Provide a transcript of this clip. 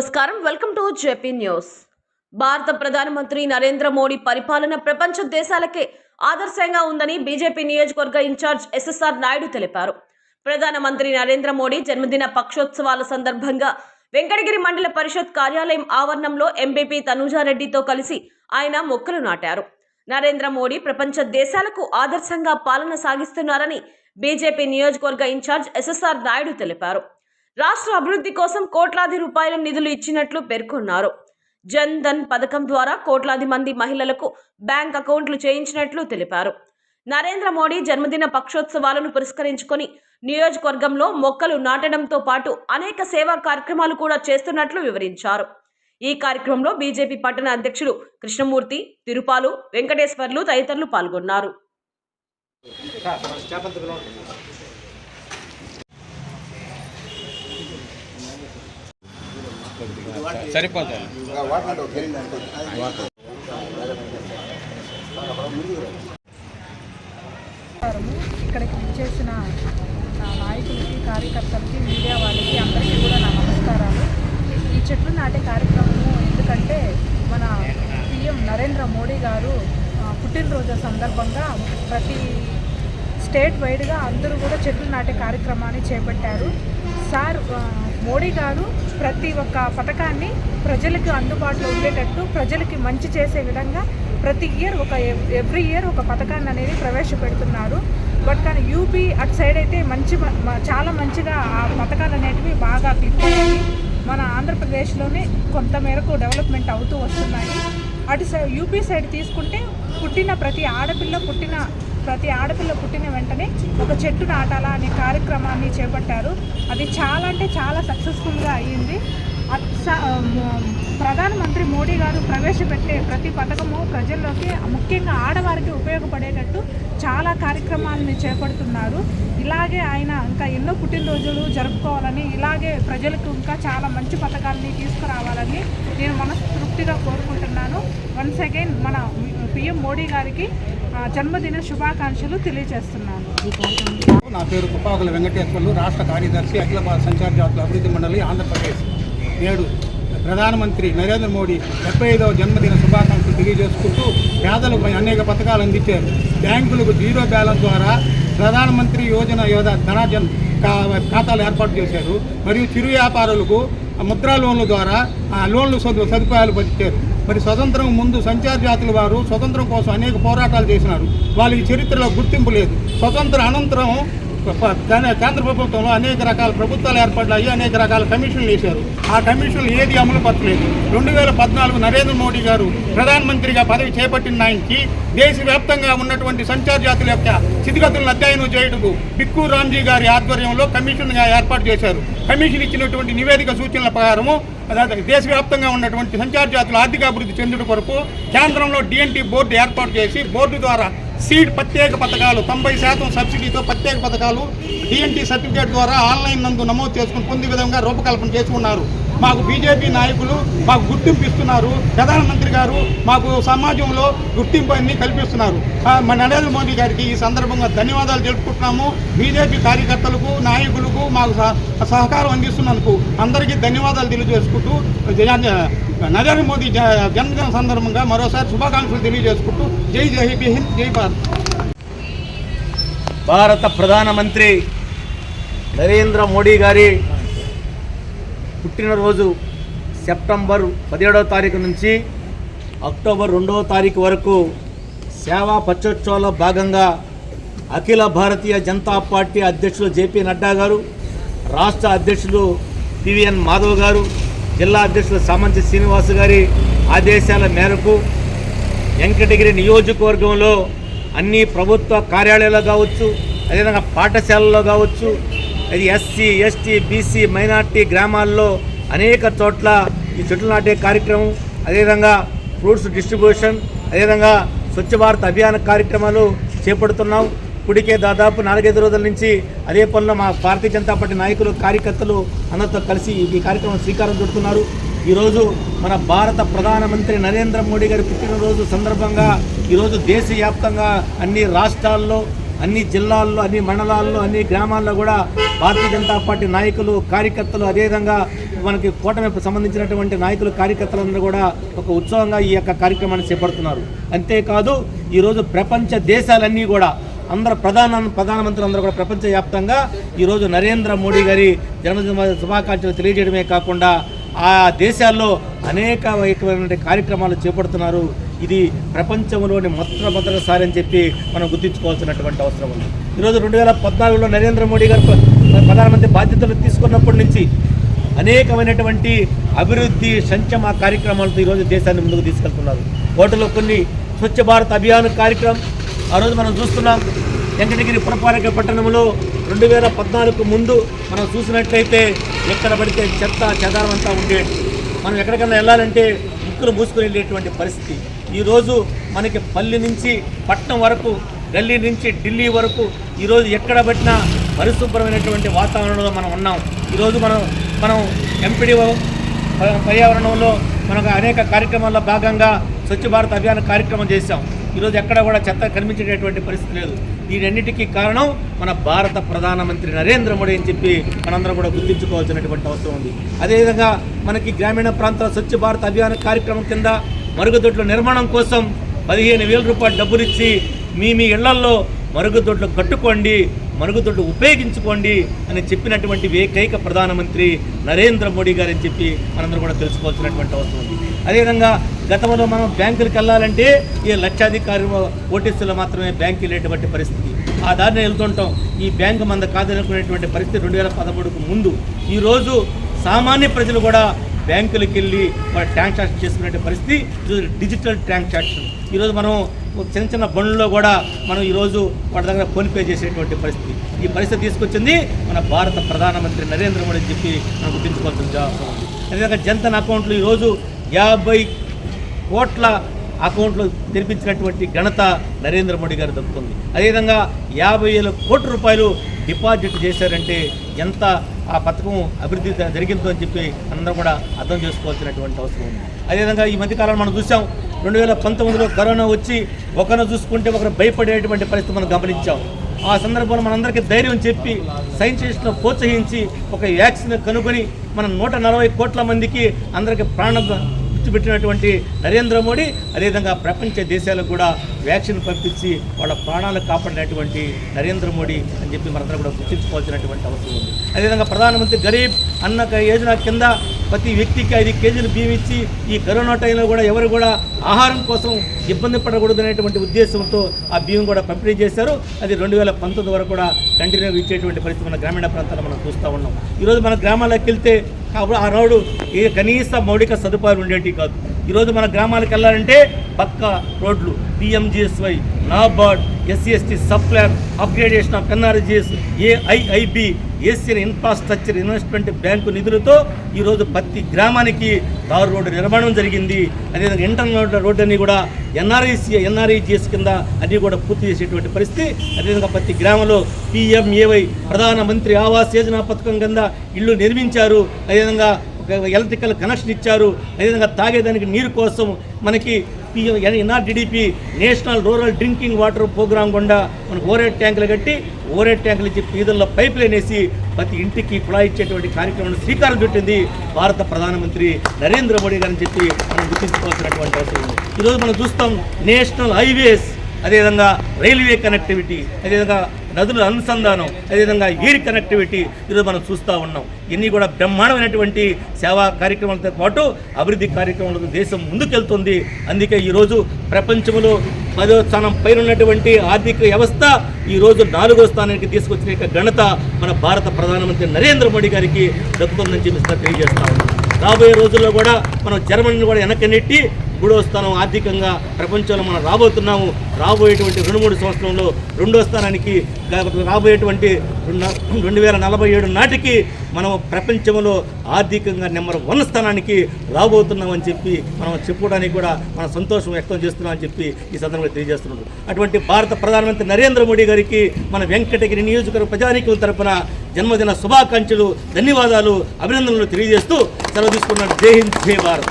నమస్కారం. Welcome to JP news. భారత ప్రధానమంత్రి నరేంద్ర మోడీ పరిపాలన ప్రపంచ దేశాలకే ఆదర్శంగా ఉందని బీజేపీ నియోజకవర్గ ఇన్ఛార్జ్ ఎస్ఎస్ఆర్ నాయుడు తెలిపారు. ప్రధానమంత్రి నరేంద్ర మోడీ జన్మదిన పక్షోత్సవాల సందర్భంగా వెంకటగిరి మండల పరిషత్ కార్యాలయం ఆవరణంలో ఎంపీపీ తనూజారెడ్డితో కలిసి ఆయన మొక్కలు నాటారు. నరేంద్ర మోడీ ప్రపంచ దేశాలకు ఆదర్శంగా పాలన సాగిస్తున్నారని బీజేపీ నియోజకవర్గ ఇన్ఛార్జ్ ఎస్ఎస్ఆర్ నాయుడు తెలిపారు. రాష్ట్ర అభివృద్ధి కోసం కోట్లాది రూపాయల నిధులు ఇచ్చినట్లు పేర్కొన్నారు. జన్ ధన్ పథకం ద్వారా కోట్లాది మంది మహిళలకు బ్యాంక్ అకౌంట్లు చేయించినట్లు తెలిపారు. నరేంద్ర మోడీ జన్మదిన పక్షోత్సవాలను పురస్కరించుకొని నియోజకవర్గంలో మొక్కలు నాటడంతో పాటు అనేక సేవా కార్యక్రమాలు కూడా చేస్తున్నట్లు వివరించారు. ఈ కార్యక్రమంలో బీజేపీ పట్టణ అధ్యక్షుడు కృష్ణమూర్తి తిరుపాలు వెంకటేశ్వర్లు తదితరులు పాల్గొన్నారు. సరిపోతాయి. ఇక్కడికి విచ్చేసిన నా నాయకులకి కార్యకర్తలకి మీడియా వాళ్ళకి అందరికీ కూడా నా నమస్కారాలు. ఈ చెట్లు నాటే కార్యక్రమము ఎందుకంటే మన పిఎం నరేంద్ర మోడీ గారు పుట్టినరోజు సందర్భంగా ప్రతి స్టేట్ వైడ్గా అందరూ కూడా చెట్లు నాటే కార్యక్రమాన్ని చేపట్టారు. సార్ మోడీ గారు ప్రతి ఒక్క పథకాన్ని ప్రజలకు అందుబాటులో ఉండేటట్టు ప్రజలకి మంచి చేసే విధంగా ప్రతి ఇయర్ ఒక ఎవ్రీ ఇయర్ ఒక పథకాన్ని అనేది ప్రవేశపెడుతున్నారు. బట్ కానీ యూపీ అటు సైడ్ అయితే మంచి మ- చాలా మంచిగా ఆ పథకాలు అనేటివి బాగా క్లిక్ అయ్యాయి మన ఆంధ్రప్రదేశ్లోనే కొంత మేరకు డెవలప్మెంట్ అవుతూ వస్తున్నాయి. అటు సైడ్ యూపీ సైడ్ తీసుకుంటే పుట్టిన ప్రతి ఆడపిల్ల పుట్టిన ప్రతి ఆడపిల్ల పుట్టిన వెంటనే ఒక చెట్టు నాటాలా అనే కార్యక్రమాన్ని చేపట్టారు. అది చాలా అంటే చాలా సక్సెస్ఫుల్గా అయ్యింది. ప్రధానమంత్రి మోడీ గారు ప్రవేశపెట్టే ప్రతి పథకము ప్రజల్లోకి ముఖ్యంగా ఆడవారికి ఉపయోగపడేటట్టు చాలా కార్యక్రమాలను చేపడుతున్నారు. ఇలాగే ఆయన ఇంకా ఎన్నో పుట్టినరోజులు జరుపుకోవాలని ఇలాగే ప్రజలకు ఇంకా చాలా మంచి పథకాలని తీసుకురావాలని నేను మనస్ఫూర్తిగా కోరుకుంటున్నాను. వన్స్ అగైన్ మన పిఎం మోడీ గారికి జన్మదిన శుభాకాంక్షలు తెలియజేస్తున్నాను. నా పేరు కుప్పాకుల వెంకటేశ్వర్లు రాష్ట్ర కార్యదర్శి అఖిల భారత సంచార జాతుల అభివృద్ధి మండలి ఆంధ్రప్రదేశ్. నేడు ప్రధానమంత్రి నరేంద్ర మోడీ డెబ్బై ఐదవ జన్మదిన శుభాకాంక్షలు తెలియజేసుకుంటూ పేదలకు అనేక పథకాలు అందించారు. బ్యాంకులకు జీరో బ్యాలెన్స్ ద్వారా ప్రధానమంత్రి యోజన యోధ ధనాజన్ ఖాతాలు ఏర్పాటు చేశారు. మరియు చిరు వ్యాపారులకు ముద్రా లోన్ల ద్వారా లోన్లు సదు సదుపాయాలు పరిచారు మరి స్వతంత్రం ముందు సంచార జాతుల వారు స్వతంత్రం కోసం అనేక పోరాటాలు చేసినారు. వాళ్ళకి చరిత్రలో గుర్తింపు లేదు. స్వతంత్ర అనంతరం కేంద్ర ప్రభుత్వంలో అనేక రకాల ప్రభుత్వాలు ఏర్పడ్డాయి అనేక రకాల కమిషన్లు వేశారు. ఆ కమిషన్లు ఏది అమలు పరచలేదు. రెండు వేల పద్నాలుగు నరేంద్ర మోడీ గారు ప్రధానమంత్రిగా పదవి చేపట్టిన ఆయనకి దేశవ్యాప్తంగా ఉన్నటువంటి సంచార జాతుల యొక్క స్థితిగతులను అధ్యయనం చేయుటకు బిక్కు రామ్జీ గారి ఆధ్వర్యంలో కమిషన్గా ఏర్పాటు చేశారు. కమిషన్ ఇచ్చినటువంటి నివేదిక సూచనల ప్రకారము దేశవ్యాప్తంగా ఉన్నటువంటి సంచార జాతులు ఆర్థికాభివృద్ధి చెందుట కొరకు కేంద్రంలో డిఎన్టీ బోర్డు ఏర్పాటు చేసి బోర్డు ద్వారా సీడ్ ప్రత్యేక పథకాలు తొంభై శాతం సబ్సిడీతో ప్రత్యేక పథకాలు డిఎన్టీ సర్టిఫికేట్ ద్వారా ఆన్లైన్ నందు నమోదు చేసుకుని పొందే విధంగా రూపకల్పన చేసుకున్నారు. మాకు బీజేపీ నాయకులు మాకు గుర్తింపు ఇస్తున్నారు. ప్రధానమంత్రి గారు మాకు సమాజంలో గుర్తింపు అన్ని కల్పిస్తున్నారు. మన నరేంద్ర మోదీ గారికి ఈ సందర్భంగా ధన్యవాదాలు తెలుపుకుంటున్నాము. బీజేపీ కార్యకర్తలకు నాయకులకు మాకు సహ- సహకారం అందిస్తున్నందుకు అందరికీ ధన్యవాదాలు తెలియజేసుకుంటూ నరేంద్ర మోదీ జ- జన్మదిన సందర్భంగా మరోసారి శుభాకాంక్షలు తెలియజేసుకుంటూ జై జై హింద్ జై భారత్. భారత ప్రధానమంత్రి నరేంద్ర మోడీ గారి పుట్టినరోజు సెప్టెంబర్ పదిహేడవ తారీఖు నుంచి అక్టోబర్ రెండవ తారీఖు వరకు సేవా పచ్చోత్సవాల్లో భాగంగా అఖిల భారతీయ జనతా పార్టీ అధ్యక్షులు జేపీ నడ్డా గారు రాష్ట్ర అధ్యక్షులు పివిఎన్ మాధవ్ గారు జిల్లా అధ్యక్షులు సామంతి శ్రీనివాస్ గారి ఆదేశాల మేరకు వెంకటగిరి నియోజకవర్గంలో అన్ని ప్రభుత్వ కార్యాలయాల్లో కావచ్చు అదేవిధంగా పాఠశాలల్లో కావచ్చు అది ఎస్సీ ఎస్టీ బీసీ మైనార్టీ గ్రామాల్లో అనేక చోట్ల ఈ చెట్లు నాటే కార్యక్రమం అదేవిధంగా ఫ్రూట్స్ డిస్ట్రిబ్యూషన్ అదేవిధంగా స్వచ్ఛ భారత్ అభియాన కార్యక్రమాలు చేపడుతున్నాం. ఇప్పటికే దాదాపు నాలుగైదు రోజుల నుంచి అదే పనిలో మా భారతీయ జనతా పార్టీ నాయకులు కార్యకర్తలు అందరితో కలిసి ఈ కార్యక్రమం శ్రీకారం చుడుతున్నారు. ఈరోజు మన భారత ప్రధానమంత్రి నరేంద్ర మోడీ గారి పుట్టినరోజు సందర్భంగా ఈరోజు దేశవ్యాప్తంగా అన్ని రాష్ట్రాల్లో అన్ని జిల్లాల్లో అన్ని మండలాల్లో అన్ని గ్రామాల్లో కూడా భారతీయ జనతా పార్టీ నాయకులు కార్యకర్తలు అదేవిధంగా మనకి కూటమికి సంబంధించినటువంటి నాయకులు కార్యకర్తలందరూ కూడా ఒక ఉత్సవంగా ఈ యొక్క కార్యక్రమాన్ని చేపడుతున్నారు. అంతేకాదు ఈరోజు ప్రపంచ దేశాలన్నీ కూడా అందరు ప్రధాన ప్రధానమంత్రులు అందరూ కూడా ప్రపంచవ్యాప్తంగా ఈరోజు నరేంద్ర మోడీ గారి జన్మదిన శుభాకాంక్షలు తెలియజేయడమే కాకుండా ఆ దేశాల్లో అనేక కార్యక్రమాలు చేపడుతున్నారు. ఇది ప్రపంచంలోని మొట్టమొదటిసారి అని చెప్పి మనం గుర్తించుకోవాల్సినటువంటి అవసరం ఉంది. ఈరోజు రెండు వేల పద్నాలుగులో నరేంద్ర మోడీ గారు ప్రధానమంత్రి బాధ్యతలు తీసుకున్నప్పటి నుంచి అనేకమైనటువంటి అభివృద్ధి సంక్షేమ కార్యక్రమాలతో ఈరోజు దేశాన్ని ముందుకు తీసుకెళ్తున్నారు. వాటిలో కొన్ని స్వచ్ఛ భారత్ అభియాన్ కార్యక్రమం ఆ రోజు మనం చూస్తున్నాం. వెంకటగిరి పురపాలక పట్టణంలో రెండు వేల పద్నాలుగు ముందు మనం చూసినట్లయితే ఎక్కడ పడితే చెత్త చెదారం అంతా ఉండేది మనం ఎక్కడికైనా వెళ్ళాలంటే ముక్కులు మూసుకొని వెళ్ళేటువంటి పరిస్థితి. ఈరోజు మనకి పల్లి నుంచి పట్నం వరకు గల్లీ నుంచి ఢిల్లీ వరకు ఈరోజు ఎక్కడ పట్టినా పరిశుభ్రమైనటువంటి వాతావరణంలో మనం ఉన్నాం. ఈరోజు మనం మనం ఎంపీడీఓ పర్యావరణంలో మనకు అనేక కార్యక్రమాల్లో భాగంగా స్వచ్ఛ భారత్ అభియాన్ కార్యక్రమం చేశాం. ఈరోజు ఎక్కడ కూడా చెత్త కనిపించేటటువంటి పరిస్థితి లేదు. దీనన్నిటికీ కారణం మన భారత ప్రధానమంత్రి నరేంద్ర మోడీ అని చెప్పి మనందరం కూడా గుర్తించుకోవాల్సినటువంటి అవసరం ఉంది. అదేవిధంగా మనకి గ్రామీణ ప్రాంతాల స్వచ్ఛ భారత్ అభియాన్ కార్యక్రమం కింద మరుగుదొడ్ల నిర్మాణం కోసం పదిహేను వేల రూపాయలు డబ్బులిచ్చి మీ మీ ఇళ్ళల్లో మరుగుదొడ్లు కట్టుకోండి మరుగుదొడ్లు ఉపయోగించుకోండి అని చెప్పినటువంటి ఏకైక ప్రధానమంత్రి నరేంద్ర మోడీ గారు అని చెప్పి మనందరం కూడా తెలుసుకోవాల్సినటువంటి అవసరం ఉంది. అదేవిధంగా గతంలో మనం బ్యాంకులకు వెళ్ళాలంటే ఈ లక్షాధికారి ఓటీసీలో మాత్రమే బ్యాంకు వెళ్ళేటువంటి పరిస్థితి. ఆ దారిని వెళ్తుంటాం. ఈ బ్యాంకు మంద కాదనుకునేటువంటి పరిస్థితి రెండు వేల పదమూడుకు ముందు. ఈరోజు సామాన్య ప్రజలు కూడా బ్యాంకులకు వెళ్ళి ట్రాన్సాక్షన్ చేసుకునే పరిస్థితి ఈరోజు డిజిటల్ ట్రాన్సాక్షన్ ఈరోజు మనం చిన్న చిన్న బండ్లలో కూడా మనం ఈరోజు వాటి దగ్గర ఫోన్పే చేసేటువంటి పరిస్థితి. ఈ పరిస్థితి తీసుకొచ్చింది మన భారత ప్రధానమంత్రి నరేంద్ర మోడీ చెప్పి మనం గుర్తించుకోవాల్సిన అవసరం ఉంది. అదేవిధంగా జన్ధన్ అకౌంట్లు ఈరోజు యాభై కోట్ల అకౌంట్లు తెరిపించినటువంటి ఘనత నరేంద్ర మోడీ గారు దక్కుతుంది అదేవిధంగా యాభై వేల కోట్ల రూపాయలు డిపాజిట్ చేశారంటే ఎంత ఆ పథకం అభివృద్ధి జరిగిందో అని చెప్పి అందరం కూడా అర్థం చేసుకోవాల్సినటువంటి అవసరం ఉంది. అదేవిధంగా ఈ మధ్యకాలంలో మనం చూసాం రెండు వేల పంతొమ్మిదిలో కరోనా వచ్చి ఒకరిని చూసుకుంటే ఒకరు భయపడేటువంటి పరిస్థితి మనం గమనించాం. ఆ సందర్భంలో మనందరికీ ధైర్యం చెప్పి సైంటిస్టులను ప్రోత్సహించి ఒక వ్యాక్సిన్ కనుగొని మనం నూట నలభై కోట్ల మందికి అందరికీ ప్రాణ గుర్తుపెట్టినటువంటి నరేంద్ర మోడీ అదేవిధంగా ప్రపంచ దేశాలకు కూడా వ్యాక్సిన్ పంపించి వాళ్ళ ప్రాణాలు కాపాడినటువంటి నరేంద్ర మోడీ అని చెప్పి మనందరం కూడా గుర్తించుకోవాల్సినటువంటి అవసరం ఉంది. అదేవిధంగా ప్రధానమంత్రి గరీబ్ అన్న యోజన కింద ప్రతి వ్యక్తికి ఐదు కేజీలు బియ్యం ఇచ్చి ఈ కరోనా టైంలో కూడా ఎవరు కూడా ఆహారం కోసం ఇబ్బంది పడకూడదు అనేటువంటి ఉద్దేశంతో ఆ బియ్యం కూడా పంపిణీ చేశారు. అది రెండు వేల పంతొమ్మిది వరకు కూడా కంటిన్యూ ఇచ్చేటువంటి పరిస్థితి మన గ్రామీణ ప్రాంతాల్లో మనం చూస్తూ ఉన్నాం. ఈరోజు మన గ్రామాలకు వెళ్తే కాబట్టి ఆ రోడ్డు ఏ కనీస మౌలిక సదుపాయాలు ఉండేవి కాదు. ఈరోజు మన గ్రామాలకు వెళ్ళాలంటే పక్క రోడ్లు. PMGSY NABARD SC ST upgradation of NRGS AIIB Asian infrastructure investment bank నిధులతో ఈరోజు ప్రతి గ్రామానికి తారు రోడ్డు నిర్మాణం జరిగింది. అదేవిధంగా ఇంటర్నల్ రోడ్డు అని కూడా ఎన్ఆర్ఐసి ఎన్ఆర్ఐజిఎస్ కింద అన్ని కూడా పూర్తి చేసేటువంటి పరిస్థితి. అదేవిధంగా ప్రతి గ్రామంలో పిఎంఏవై ప్రధానమంత్రి ఆవాస్ యోజన పథకం కింద ఇళ్ళు నిర్మించారు. అదేవిధంగా ఎలక్ట్రికల్ కనెక్షన్ ఇచ్చారు. అదేవిధంగా తాగేదానికి నీరు కోసం మనకి NRDDP national rural drinking water programme గుండా మనకు ఓరేట్ ట్యాంకులు కట్టి ఓరేట్ ట్యాంకులు ఇచ్చి పీదల్లో పైప్ లేనేసి ప్రతి ఇంటికి కుళాయి ఇచ్చేటువంటి కార్యక్రమాన్ని శ్రీకారం చుట్టింది భారత ప్రధానమంత్రి నరేంద్ర మోడీ గారని చెప్పి మనం గుర్తించుకోవాల్సినటువంటి అవసరం ఉంది. ఈరోజు మనం చూస్తాం నేషనల్ హైవేస్ అదేవిధంగా రైల్వే కనెక్టివిటీ అదేవిధంగా నదుల అనుసంధానం అదేవిధంగా ఎయిర్ కనెక్టివిటీ ఈరోజు మనం చూస్తూ ఉన్నాం. ఇన్ని కూడా బ్రహ్మాండమైనటువంటి సేవా కార్యక్రమాలతో పాటు అభివృద్ధి కార్యక్రమాలతో దేశం ముందుకెళ్తుంది. అందుకే ఈరోజు ప్రపంచంలో పదో స్థానం పైన ఉన్నటువంటి ఆర్థిక వ్యవస్థ ఈరోజు నాలుగో స్థానానికి తీసుకొచ్చిన యొక్క ఘనత మన భారత ప్రధానమంత్రి నరేంద్ర మోడీ గారికి దక్కుతుందని చెప్పి తెలియజేస్తా ఉన్నాం. రాబోయే రోజుల్లో కూడా మనం జర్మనీని కూడా వెనక్కి నెట్టి మూడో స్థానం ఆర్థికంగా ప్రపంచంలో మనం రాబోతున్నాము. రాబోయేటువంటి రెండు మూడు సంవత్సరంలో రెండో స్థానానికి రాబోయేటువంటి రెండు రెండు వేల నలభై ఏడు నాటికి మనం ప్రపంచంలో ఆర్థికంగా నెంబర్ వన్ స్థానానికి రాబోతున్నామని చెప్పి మనం చెప్పుకోవడానికి కూడా మన సంతోషం వ్యక్తం చేస్తున్నామని చెప్పి ఈ సందర్భంగా తెలియజేస్తున్నాడు అటువంటి భారత ప్రధానమంత్రి నరేంద్ర మోడీ గారికి మన వెంకటగిరి నియోజకవర్గ ప్రజానీకుల తరపున జన్మదిన శుభాకాంక్షలు ధన్యవాదాలు అభినందనలు తెలియజేస్తూ సెలవు తీసుకున్నాడు. జై హింద్ జై భారత్.